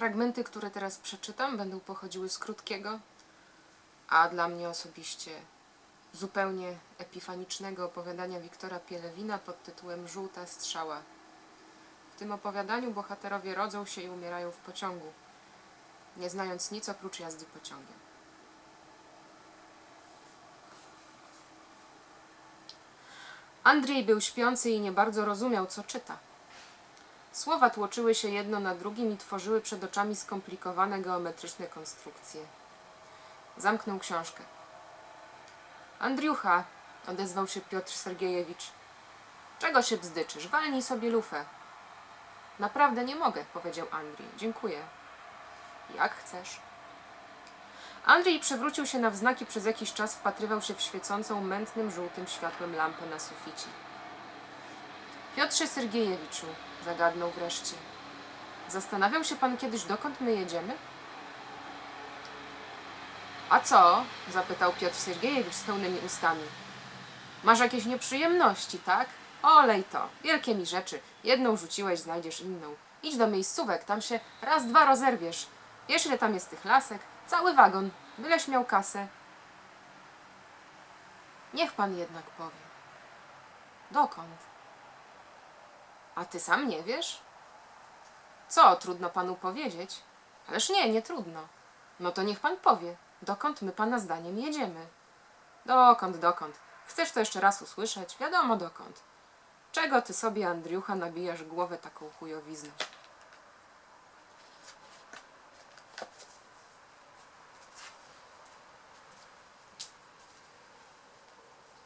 Fragmenty, które teraz przeczytam, będą pochodziły z krótkiego, a dla mnie osobiście zupełnie epifanicznego opowiadania Wiktora Pielewina pod tytułem Żółta strzała. W tym opowiadaniu bohaterowie rodzą się i umierają w pociągu, nie znając nic oprócz jazdy pociągiem. Andrzej był śpiący i nie bardzo rozumiał, co czyta. Słowa tłoczyły się jedno na drugim i tworzyły przed oczami skomplikowane geometryczne konstrukcje. Zamknął książkę. Andriucha, odezwał się Piotr Sergiejewicz. Czego się bzdyczysz? Walnij sobie lufę. Naprawdę nie mogę, powiedział Andrzej. Dziękuję. Jak chcesz. Andrzej przewrócił się na wznaki przez jakiś czas wpatrywał się w świecącą mętnym żółtym światłem lampę na suficie. Piotrze Sergiejewiczu, zagadnął wreszcie. Zastanawiał się pan kiedyś, dokąd my jedziemy? A co? zapytał Piotr Sergiejewicz z pełnymi ustami. Masz jakieś nieprzyjemności, tak? Olej to, wielkie mi rzeczy. Jedną rzuciłeś, znajdziesz inną. Idź do miejscówek, tam się raz, dwa rozerwiesz. Wiesz, ile tam jest tych lasek? Cały wagon, byleś miał kasę. Niech pan jednak powie. Dokąd? A ty sam nie wiesz? Co, trudno panu powiedzieć? Ależ nie, nie trudno. No to niech pan powie, dokąd my pana zdaniem jedziemy. Dokąd, dokąd? Chcesz to jeszcze raz usłyszeć? Wiadomo dokąd. Czego ty sobie, Andriucha, nabijasz głowę taką chujowizną?